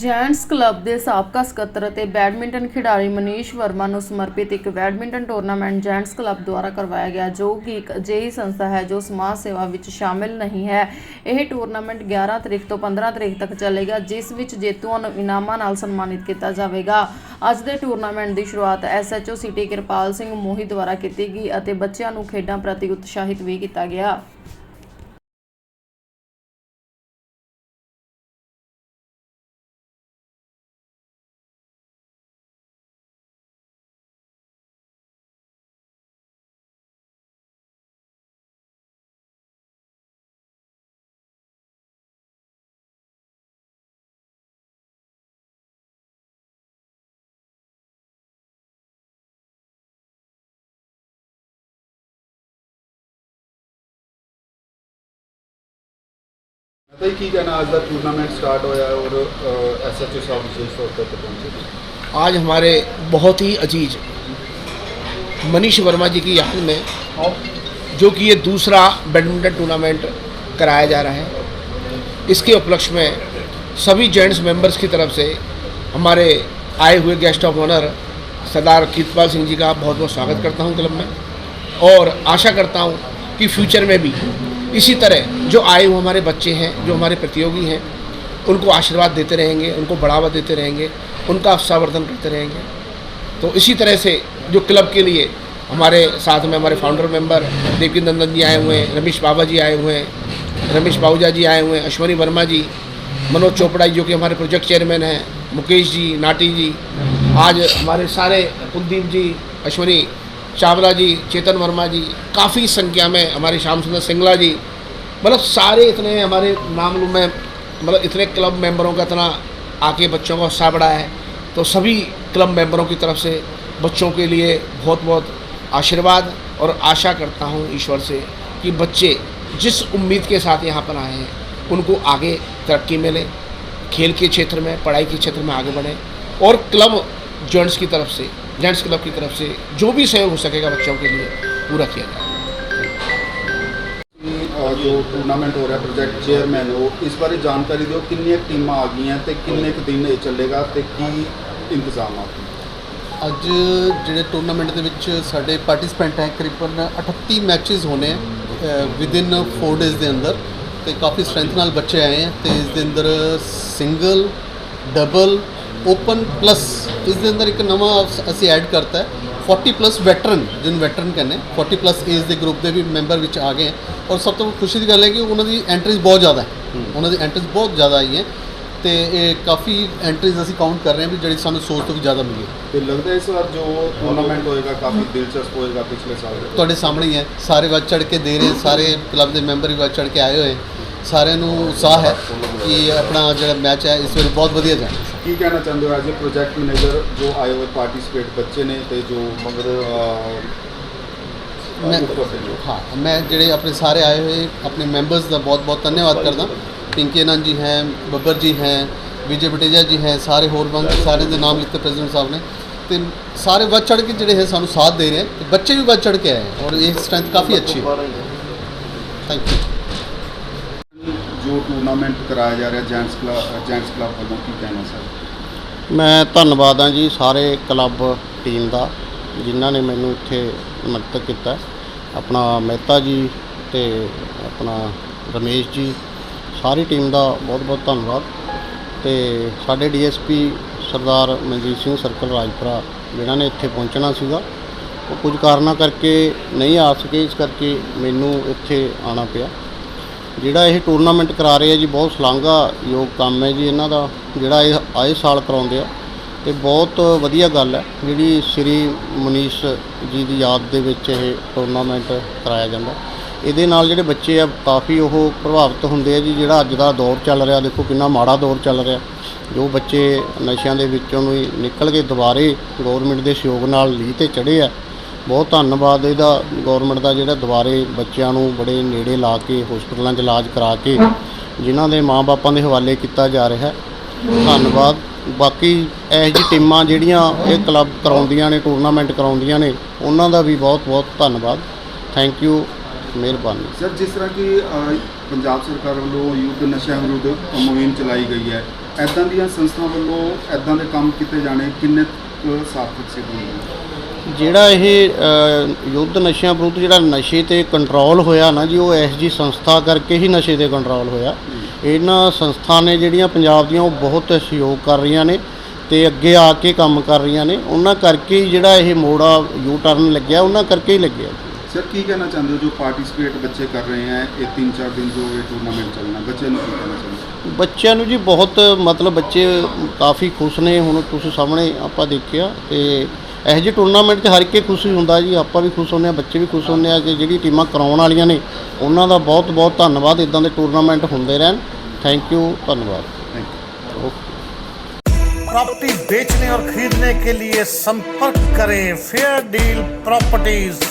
Gents club ਦੇ ਸਾਬਕਾ ਸਕੱਤਰ ਅਤੇ ਬੈਡਮਿੰਟਨ ਖਿਡਾਰੀ ਮਨੀਸ਼ ਵਰਮਾ ਨੂੰ ਸਮਰਪਿਤ ਇੱਕ ਬੈਡਮਿੰਟਨ ਟੂਰਨਾਮੈਂਟ ਜੈਂਟਸ ਕਲੱਬ ਦੁਆਰਾ ਕਰਵਾਇਆ ਗਿਆ, ਜੋ ਕਿ ਇੱਕ ਅਜਿਹੀ ਸੰਸਥਾ ਹੈ ਜੋ ਸਮਾਜ ਸੇਵਾ ਵਿੱਚ ਸ਼ਾਮਿਲ ਨਹੀਂ ਹੈ। ਇਹ ਟੂਰਨਾਮੈਂਟ 11 ਤਰੀਕ ਤੋਂ 15 ਤਰੀਕ ਤੱਕ ਚੱਲੇਗਾ, ਜਿਸ ਵਿੱਚ ਜੇਤੂਆਂ ਨੂੰ ਇਨਾਮਾਂ ਨਾਲ ਸਨਮਾਨਿਤ ਕੀਤਾ ਜਾਵੇਗਾ। ਅੱਜ ਦੇ ਟੂਰਨਾਮੈਂਟ ਦੀ ਸ਼ੁਰੂਆਤ ਐਸਐਚਓ ਸਿਟੀ ਕਿਰਪਾਲ ਸਿੰਘ ਮੋਹੀ ਦੁਆਰਾ ਕੀਤੀ ਗਈ ਅਤੇ ਬੱਚਿਆਂ ਨੂੰ ਖੇਡਾਂ ਪ੍ਰਤੀ ਉਤਸ਼ਾਹਿਤ ਵੀ ਕੀਤਾ ਗਿਆ। ਤਾਂ ਕੀ ਕਹਿਣਾ ਅੱਜ ਦਾ ਟੂਰਨਾਮੈਂਟ ਸਟਾਰਟ ਹੋਇਆ ਹੈ ਔਰ ਐਸਐਚਓ ਸਾਹਿਬ ਵਿਸ਼ੇਸ਼ ਤੌਰ ਤੇ ਇੱਥੇ ਪਹੁੰਚੇ ਨੇ आज हमारे बहुत ही अजीज मनीष वर्मा जी की याद में जो कि ये दूसरा बैडमिंटन टूर्नामेंट कराया जा रहा है इसके उपलक्ष्य में सभी जेंट्स मेंबर्स की तरफ से हमारे आए हुए guest of honour Sardar Kirtpal Singh ji का बहुत बहुत स्वागत करता हूँ क्लब में और आशा करता हूँ कि फ्यूचर में भी इसी तरह जो आए हुए हमारे बच्चे हैं, जो हमारे प्रतियोगी हैं, उनको आशीर्वाद देते रहेंगे, उनको बढ़ावा देते रहेंगे, उनका संवर्धन करते रहेंगे। तो इसी तरह से जो क्लब के लिए हमारे साथ में हमारे फाउंडर मेंबर देवकी नंदन जी आए हुए हैं, रमेश बाबा जी आए हुए हैं, रमेश बाबूजा जी आए हुए हैं, अश्वनी वर्मा जी, मनोज चोपड़ा जो कि हमारे प्रोजेक्ट चेयरमैन हैं, मुकेश जी, नाटी जी, आज हमारे सारे कुलदीप जी, अश्वनी चावला जी, चेतन वर्मा जी, काफ़ी संख्या में हमारे श्याम सुंदर सिंगला जी मतलब सारे इतने हमारे नाम में मतलब इतने क्लब मेंबरों का इतना आके बच्चों का उत्साह बढ़ा है। तो सभी क्लब मेंबरों की तरफ़ से बच्चों के लिए बहुत बहुत आशीर्वाद और आशा करता हूँ ईश्वर से कि बच्चे जिस उम्मीद के साथ यहाँ पर आए हैं, उनको आगे तरक्की मिले, खेल के क्षेत्र में, पढ़ाई के क्षेत्र में आगे बढ़े और क्लब जॉइंट्स की तरफ़ से जेंट्स क्लब की तरफ से जो भी सहयोग हो सकेगा बच्चों के लिए पूरा किया जाए ਕਿ, ਅ, ਜੋ ਟੂਰਨਾਮੈਂਟ ਹੋ ਰਿਹਾ ਪ੍ਰੋਜੈਕਟ ਚੇਅਰਮੈਨ ਹੋ ਇਸ ਬਾਰੇ ਜਾਣਕਾਰੀ ਦਿਓ ਕਿੰਨੀਆਂ ਟੀਮਾਂ ਆ ਗਈਆਂ ਤੇ ਕਿੰਨੇ ਕੁ ਦਿਨ ਇਹ ਚੱਲੇਗਾ ਤੇ ਕੀ ਇੰਤਜ਼ਾਮਾਤ ਨੇ ਅੱਜ ਜਿਹੜੇ ਟੂਰਨਾਮੈਂਟ ਦੇ ਵਿੱਚ ਸਾਡੇ ਪਾਰਟਿਸਪੈਂਟ ਹੈ ਕਰੀਬਨ 38 ਮੈਚਸ ਹੋਣੇ ਵਿਦ ਇਨ 4 ਡੇਜ਼ ਦੇ ਅੰਦਰ ਤੇ ਕਾਫੀ ਸਟਰੈਂਥ ਨਾਲ ਬੱਚੇ ਆਏ ਹੈ ਤੇ ਇਸ ਦੇ ਅੰਦਰ ਸਿੰਗਲ ਡਬਲ ਓਪਨ ਪਲੱਸ ਇਸ ਦੇ ਅੰਦਰ ਇੱਕ ਨਵਾਂ ਅਸ- ਐਡ ਕਰਤਾ ਹੈ 40 ਪਲੱਸ ਵੈਟਰਨ ਜਿਹਨੂੰ ਵੈਟਰਨ ਕਹਿੰਦੇ 40 ਪਲੱਸ ਏਜ ਦੇ ਗਰੁੱਪ ਦੇ ਵੀ ਮੈਂਬਰ ਵਿੱਚ ਆ ਗਏ ਔਰ ਸਭ ਤੋਂ ਖੁਸ਼ੀ ਦੀ ਗੱਲ ਹੈ ਕਿ ਉਹਨਾਂ ਦੀ ਐਂਟਰੀਜ਼ ਬਹੁਤ ਜ਼ਿਆਦਾ ਹੈ ਉਹਨਾਂ ਦੀ ਐਂਟਰੀਜ਼ ਬਹੁਤ ਜ਼ਿਆਦਾ ਆਈ ਹੈ ਤੇ ਇਹ ਕਾਫੀ ਐਂਟਰੀਜ਼ ਅਸੀਂ ਕਾਊਂਟ ਕਰ ਰਹੇ ਹਾਂ ਵੀ ਜਿਹੜੀ ਸਾਨੂੰ ਸੋਚ ਤੋਂ ਵੀ ਜ਼ਿਆਦਾ ਮਿਲੀ ਹੈ ਤੇ ਲੱਗਦਾ ਇਸ ਵਾਰ ਜੋ ਟੂਰਨਾਮੈਂਟ ਹੋਏਗਾ ਕਾਫੀ ਦਿਲਚਸਪ ਹੋਏਗਾ ਪਿਛਲੇ ਸਾਲ ਤੁਹਾਡੇ ਸਾਹਮਣੇ ਹੀ ਹੈ ਸਾਰੇ ਵੱਧ ਚੜ ਕੇ ਦੇ ਰਹੇ ਸਾਰੇ ਕਲੱਬ ਦੇ ਮੈਂਬਰ ਵੀ ਵੱਧ ਚੜ ਕੇ ਆਏ ਹੋਏ ਸਾਰਿਆਂ ਨੂੰ ਉਤਸ਼ਾਹ ਹੈ ਕਿ ਆਪਣਾ ਜਿਹੜਾ ਮੈਚ ਹੈ ਇਸ ਵੇਲੇ ਬਹੁਤ ਵਧੀਆ ਜਾਣਾ ਕੀ ਕਹਿਣਾ ਚਾਹੁੰਦੇ ਹੋ ਐਜ਼ ਅ ਪ੍ਰੋਜੈਕਟ ਮੈਨੇਜਰ ਜੋ ਆਏ ਹੋਏ ਪਾਰਟਿਸਿਪੇਟ ਬੱਚੇ ਨੇ ਤੇ ਜੋ ਮਗਰ ਮੈਂ- ਹਾਂ ਮੈਂ ਜਿਹੜੇ ਆਪਣੇ ਸਾਰੇ ਆਏ ਹੋਏ ਆਪਣੇ ਮੈਂਬਰਸ ਦਾ ਬਹੁਤ ਬਹੁਤ ਧੰਨਵਾਦ ਕਰਦਾ। ਪਿੰਕੀ ਆਨੰਦ ਜੀ ਹੈ ਬੱਬਰ ਜੀ ਹੈ ਵਿਜੇ ਬਟੇਜਾ ਜੀ ਹੈ ਸਾਰੇ ਹੋਰ ਬੰਦ ਸਾਰੇ ਦੇ ਨਾਮ ਲਿਖਤੇ ਪ੍ਰੈਜ਼ੀਡੈਂਟ ਸਾਹਿਬ ਨੇ। ਤੇ ਸਾਰੇ ਵੱਧ ਚੜ ਕੇ ਜਿਹੜੇ ਹੈ ਸਾਨੂੰ ਸਾਥ ਦੇ ਰਹੇ ਤੇ ਬੱਚੇ ਵੀ ਵੱਧ ਚੜ ਕੇ ਆਏ ਔਰ ਇਹ ਸਟਰੈਂਥ ਕਾਫੀ ਅੱਛੀ ਹੈ। ਥੈਂਕ ਯੂ ਜੋ ਟੂਰਨਾਮੈਂਟ ਕਰਾਇਆ ਜਾ ਰਿਹਾ ਜੈਂਟਸ ਕਲੱਬ ਜੈਂਟਸ ਕਲੱਬ ਵੱਲੋਂ ਕੀ ਕਹਿਣਾ ਸਰ ਮੈਂ ਧੰਨਵਾਦ ਹਾਂ ਜੀ ਸਾਰੇ ਕਲੱਬ ਟੀਮ ਦਾ ਜਿਨ੍ਹਾਂ ਨੇ ਮੈਨੂੰ ਇੱਥੇ ਮਦਦ ਕੀਤਾ। ਆਪਣਾ ਮਹਿਤਾ ਜੀ ਤੇ ਆਪਣਾ ਰਮੇਸ਼ ਜੀ, ਸਾਰੀ ਟੀਮ ਦਾ ਬਹੁਤ ਬਹੁਤ ਧੰਨਵਾਦ। ਤੇ ਸਾਡੇ ਡੀਐਸਪੀ ਸਰਦਾਰ ਮਨਜੀਤ ਸਿੰਘ ਸਰਕਲ ਰਾਜਪੁਰਾ, ਜਿਨ੍ਹਾਂ ਨੇ ਇੱਥੇ ਪਹੁੰਚਣਾ ਸੀਗਾ, ਉਹ ਕੁਝ ਕਾਰਨਾਂ ਕਰਕੇ ਨਹੀਂ ਆ ਸਕੇ, ਇਸ ਕਰਕੇ ਮੈਨੂੰ ਇੱਥੇ ਆਉਣਾ ਪਿਆ। ਜਿਹੜਾ ਇਹ ਟੂਰਨਾਮੈਂਟ ਕਰਾ ਰਹੇ ਆ ਜੀ, ਬਹੁਤ ਸ਼ਲਾਘਾ ਯੋਗ ਕੰਮ ਹੈ ਜੀ ਇਹਨਾਂ ਦਾ, ਜਿਹੜਾ ਇਹ ਆਏ ਸਾਲ ਕਰਾਉਂਦੇ ਆ। ਤੇ ਬਹੁਤ ਵਧੀਆ ਗੱਲ ਹੈ, ਜਿਹੜੀ ਸ੍ਰੀ ਮਨੀਸ਼ ਜੀ ਦੀ ਯਾਦ ਦੇ ਵਿੱਚ ਇਹ ਟੂਰਨਾਮੈਂਟ ਕਰਾਇਆ ਜਾਂਦਾ। ਇਹਦੇ ਨਾਲ ਜਿਹੜੇ ਬੱਚੇ ਆ, ਕਾਫੀ ਉਹ ਪ੍ਰਭਾਵਿਤ ਹੁੰਦੇ ਆ ਜੀ, ਜਿਹੜਾ ਅੱਜ ਦਾ ਦੌਰ ਚੱਲ ਰਿਹਾ, ਦੇਖੋ ਕਿੰਨਾ ਮਾੜਾ ਦੌਰ ਚੱਲ ਰਿਹਾ। ਜੋ ਬੱਚੇ ਨਸ਼ਿਆਂ ਦੇ ਵਿੱਚੋਂ ਨੂੰ ਹੀ ਨਿਕਲ ਕੇ ਦੁਬਾਰੇ ਗਵਰਨਮੈਂਟ ਦੇ ਸਹਿਯੋਗ ਨਾਲ ਲੀਹ ਤੇ ਚੜ੍ਹੇ ਆ ਬਹੁਤ ਧੰਨਵਾਦ ਇਹਦਾ ਗਵਰਨਮੈਂਟ ਦਾ ਜਿਹੜਾ ਦੁਬਾਰੇ ਬੱਚਿਆਂ ਨੂੰ ਬੜੇ ਨੇੜੇ ਲਾ ਕੇ ਹਸਪਤਾਲਾਂ 'ਚ ਇਲਾਜ ਕਰਾ ਕੇ ਜਿਨ੍ਹਾਂ ਦੇ ਮਾਪਿਆਂ ਦੇ ਹਵਾਲੇ ਕੀਤਾ ਜਾ ਰਿਹਾ ਹੈ। ਧੰਨਵਾਦ। ਬਾਕੀ ਇਹੋ ਜਿਹੀ ਟੀਮਾਂ ਜਿਹੜੀਆਂ ਇਹ ਕਲੱਬ ਕਰਾਉਂਦੀਆਂ ਨੇ ਟੂਰਨਾਮੈਂਟ ਕਰਾਉਂਦੀਆਂ ਨੇ ਉਹਨਾਂ ਦਾ ਵੀ ਬਹੁਤ ਬਹੁਤ ਧੰਨਵਾਦ। ਥੈਂਕ ਯੂ ਮਿਹਰਬਾਨੀ। ਸਰ ਜਿਸ ਤਰ੍ਹਾਂ ਕਿ ਅ, ਪੰਜਾਬ ਸਰਕਾਰ ਵੱਲੋਂ ਯੁੱਧ ਨਸ਼ਿਆਂ ਵਿਰੁੱਧ ਮੁਹਿੰਮ ਚਲਾਈ ਗਈ ਹੈ ਐਦਾਂ ਦੀਆਂ ਸੰਸਥਾਵਾਂ ਵੱਲੋਂ ਐਦਾਂ ਦੇ ਕੰਮ ਕੀਤੇ ਜਾਣੇ ਕਿੰਨੇ ਕੁ ਸਾਰਥਕ ਸਿੱਧ ਹੁੰਦੇ ਜਿਹੜਾ ਇਹ ਅ, ਯੁੱਧ ਨਸ਼ਿਆਂ ਵਿਰੁੱਧ ਜਿਹੜਾ ਨਸ਼ੇ ਤੇ ਕੰਟਰੋਲ ਹੋਇਆ ਨਾ ਜੀ ਉਹ ਐਸਜੀ ਸੰਸਥਾ ਕਰਕੇ ਹੀ ਨਸ਼ੇ ਤੇ ਕੰਟਰੋਲ ਹੋਇਆ। ਇਹਨਾਂ ਸੰਸਥਾ ਨੇ ਜਿਹੜੀਆਂ ਪੰਜਾਬ ਦੀਆਂ ਉਹ ਬਹੁਤ ਸਹਿਯੋਗ ਕਰ ਰਹੀਆਂ ਨੇ ਤੇ ਅੱਗੇ ਆ ਕੇ ਕੰਮ ਕਰ ਰਹੀਆਂ ਨੇ। ਉਹਨਾਂ ਕਰਕੇ ਹੀ ਜਿਹੜਾ ਇਹ ਮੋੜਾ ਯੂ ਟਰਨ ਲੱਗਿਆ ਉਹਨਾਂ ਕਰਕੇ ਹੀ ਲੱਗਿਆ। ਸਰ ਕੀ ਕਹਿਣਾ ਚਾਹੁੰਦੇ ਹੋ? ਜੋ ਪਾਰਟਿਸਿਪੇਟ ਬੱਚੇ ਕਰ ਰਹੇ ਹੈ ਇਹ 3-4 ਦਿਨ ਜੋ ਇਹ ਟੂਰਨਾਮੈਂਟ ਚੱਲਣਾ ਬੱਚਿਆਂ ਨੂੰ ਕੀ ਕਹਿਣਾ ਚਾਹੁੰਦੇ ਹੋ? ਬੱਚਿਆਂ ਨੂੰ ਜੀ ਬਹੁਤ ਮਤਲਬ ਬੱਚੇ ਕਾਫੀ ਖੁਸ਼ ਨੇ। ਹੁਣ ਤੁਸੀਂ ਸਾਹਮਣੇ ਆਪਾਂ ਦੇਖਿਆ ਤੇ ਇਹੋ ਜਿਹੇ ਟੂਰਨਾਮੈਂਟ 'ਚ ਹਰ ਇੱਕ ਹੀ ਖੁਸ਼ ਹੀ ਹੁੰਦਾ ਜੀ ਆਪਾਂ ਵੀ ਖੁਸ਼ ਹੁੰਦੇ ਆ ਬੱਚੇ ਵੀ ਖੁਸ਼ ਹੁੰਦੇ ਆ ਕਿ ਜਿਹੜੀ ਟੀਮਾਂ ਕਰਾਉਣ ਵਾਲੀਆਂ ਨੇ ਉਹਨਾਂ ਦਾ ਬਹੁਤ ਬਹੁਤ ਧੰਨਵਾਦ ਇਦਾਂ ਦੇ ਟੂਰਨਾਮੈਂਟ ਹੁੰਦੇ ਰਹਿਣ ਥੈਂਕ ਯੂ ਧੰਨਵਾਦ ਥੈਂਕ ਯੂ ਓਕੇ प्रॉपर्टी बेचने और खरीदने के लिए संपर्क करें फेयर डील प्रॉपर्टीज